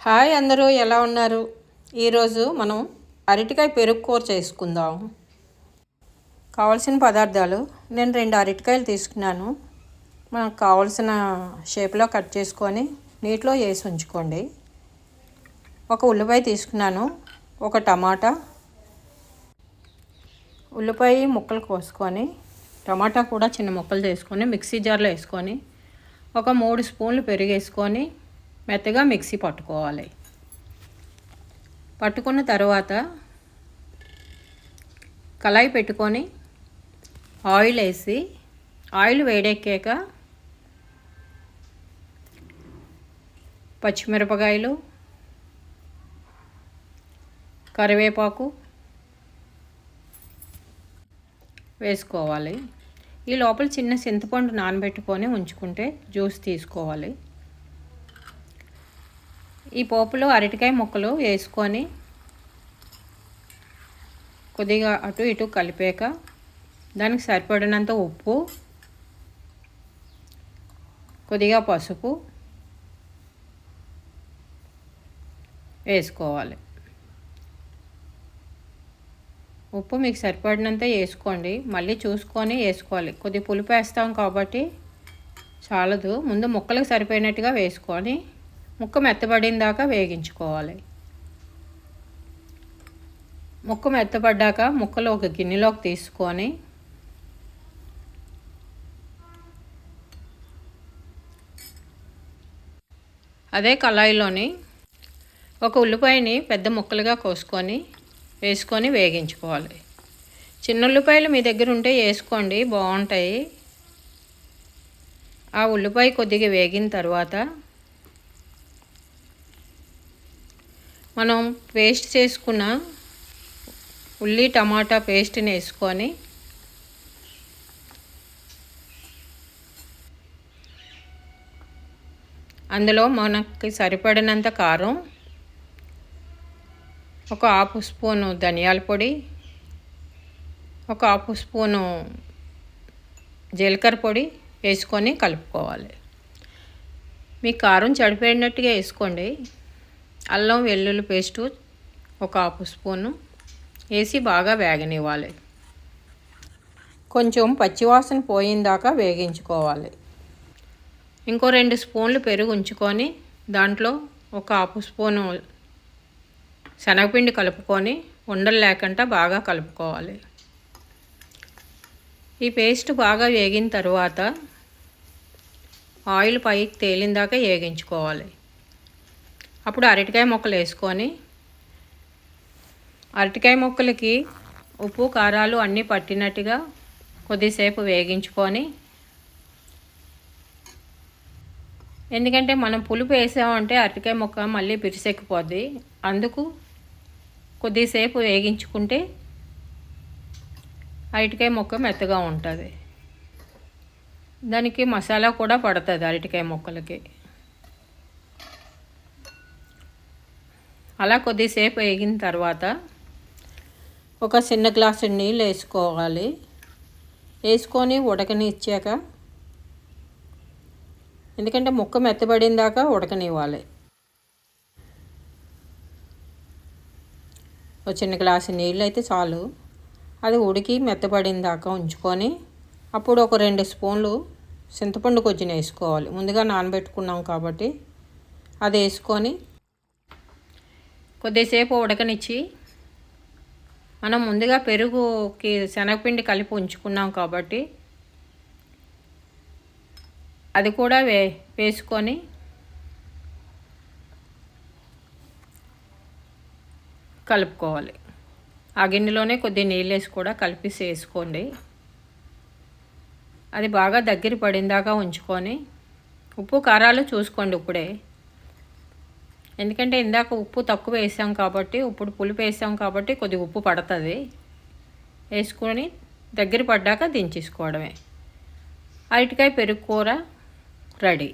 Hi అందరూ ఎలా ఉన్నారు? ఈరోజు మనం అరటికాయ పెరుగు కూర చేసుకుందాం. కావాల్సిన పదార్థాలు నేను రెండు అరటికాయలు తీసుకున్నాను. మనకు కావాల్సిన షేప్లో కట్ చేసుకొని నీటిలో వేసి ఉంచుకోండి. ఒక ఉల్లిపాయ తీసుకున్నాను ఒక టమాటా. ఉల్లిపాయ ముక్కలు కోసుకొని టమాటా కూడా చిన్న ముక్కలు చేసుకొని మిక్సీ జార్లో వేసుకొని ఒక మూడు స్పూన్లు పెరుగు వేసుకొని మెత్తగా మిక్సీ పట్టుకోవాలి. పట్టుకున్న తర్వాత కళాయి పెట్టుకొని ఆయిల్ వేసి ఆయిల్ వేడెక్కాక పచ్చిమిరపకాయలు కరివేపాకు వేసుకోవాలి. ఈ లోపల చిన్న చింతపండు నానబెట్టుకొని ఉంచుకుంటే జ్యూస్ తీసుకోవాలి. ఈ పోపులో అరటికాయ ముక్కలు వేసుకొని కొద్దిగా అటు ఇటు కలిపాక దానికి సరిపడినంత ఉప్పు కొద్దిగా పసుపు వేసుకోవాలి. ఉప్పు మీకు సరిపడినంత వేసుకోండి. మళ్ళీ చూసుకొని వేసుకోవాలి. కొద్ది పులుపు వేస్తాం కాబట్టి చాలదు. ముందు ముక్కలకు సరిపోయినట్టుగా వేసుకొని ముక్క మెత్తబడిన దాకా వేగించుకోవాలి. ముక్క మెత్తపడ్డాక ముక్కలు ఒక గిన్నెలోకి తీసుకొని అదే కళాయిలోని ఒక ఉల్లిపాయని పెద్ద ముక్కలుగా కోసుకొని వేసుకొని వేగించుకోవాలి. చిన్న ఉల్లిపాయలు మీ దగ్గర ఉంటే వేసుకోండి బాగుంటాయి. ఆ ఉల్లిపాయ కొద్దిగా వేగిన తర్వాత మనం పేస్ట్ చేసుకున్న ఉల్లి టమాటా పేస్ట్ని వేసుకొని అందులో మనకి సరిపడినంత కారం ఒక హాఫ్ స్పూను ధనియాల పొడి ఒక హాఫ్ స్పూను జీలకర్ర పొడి వేసుకొని కలుపుకోవాలి. మీ కారం చడిపోయినట్టుగా వేసుకోండి. అల్లం వెల్లుల్లి పేస్టు ఒక హాఫ్ స్పూను. వేసి బాగా వేగనివ్వాలి. కొంచెం పచ్చివాసన పోయిందాకా వేగించుకోవాలి. ఇంకో రెండు స్పూన్లు పెరుగు ఉంచుకొని దాంట్లో ఒక హాఫ్ స్పూను శనగపిండి కలుపుకొని ఉండలు లేకుండా బాగా కలుపుకోవాలి. ఈ పేస్ట్ బాగా వేగిన తర్వాత ఆయిల్ పైకి తేలిందాక వేగించుకోవాలి. అప్పుడు అరటికాయ ముక్కలు వేసుకొని అరటికాయ ముక్కలకి ఉప్పు కారాలు అన్నీ పట్టినట్టుగా కొద్దిసేపు వేగించుకొని ఎందుకంటే మనం పులుపు వేసామంటే అరటికాయ ముక్క మళ్ళీ పిరిసెక్కిపోద్ది. అందుకు కొద్దిసేపు వేగించుకుంటే అరటికాయ ముక్క మెత్తగా ఉంటుంది. దానికి మసాలా కూడా పడుతుంది అరటికాయ ముక్కలకి. అలా కొద్దిసేపు వేగిన తర్వాత ఒక చిన్న గ్లాసు నీళ్ళు వేసుకోవాలి. వేసుకొని ఉడకని ఇచ్చాక ఎందుకంటే ముక్క మెత్తబడిన దాకా ఉడకనివ్వాలి. ఒక చిన్న గ్లాసు నీళ్ళు అయితే చాలు. అది ఉడికి మెత్తబడిన దాకా ఉంచుకొని అప్పుడు ఒక రెండు స్పూన్లు చింతపండు కొంచెం వేసుకోవాలి. ముందుగా నానబెట్టుకున్నాం కాబట్టి అది వేసుకొని కొద్దిసేపు ఉడకనిచ్చి మనం ముందుగా పెరుగుకి శనగపిండి కలిపి ఉంచుకున్నాం కాబట్టి అది కూడా వే వేసుకొని కలుపుకోవాలి. ఆ గిన్నెలోనే కొద్ది నీళ్ళు వేసి కూడా కలిపి వేసుకోండి. అది బాగా దగ్గర పడిందాకా ఉంచుకొని ఉప్పు కారాలు చూసుకోండి ఇప్పుడే. ఎందుకంటే ఇందాక ఉప్పు తక్కువ వేసాం కాబట్టి ఇప్పుడు పులుపు వేసాం కాబట్టి కొద్ది ఉప్పు పడుతుంది. వేసుకొని దగ్గర పడ్డాక దించేసుకోవడమే. అరటికాయ పెరుగు కూర రెడీ.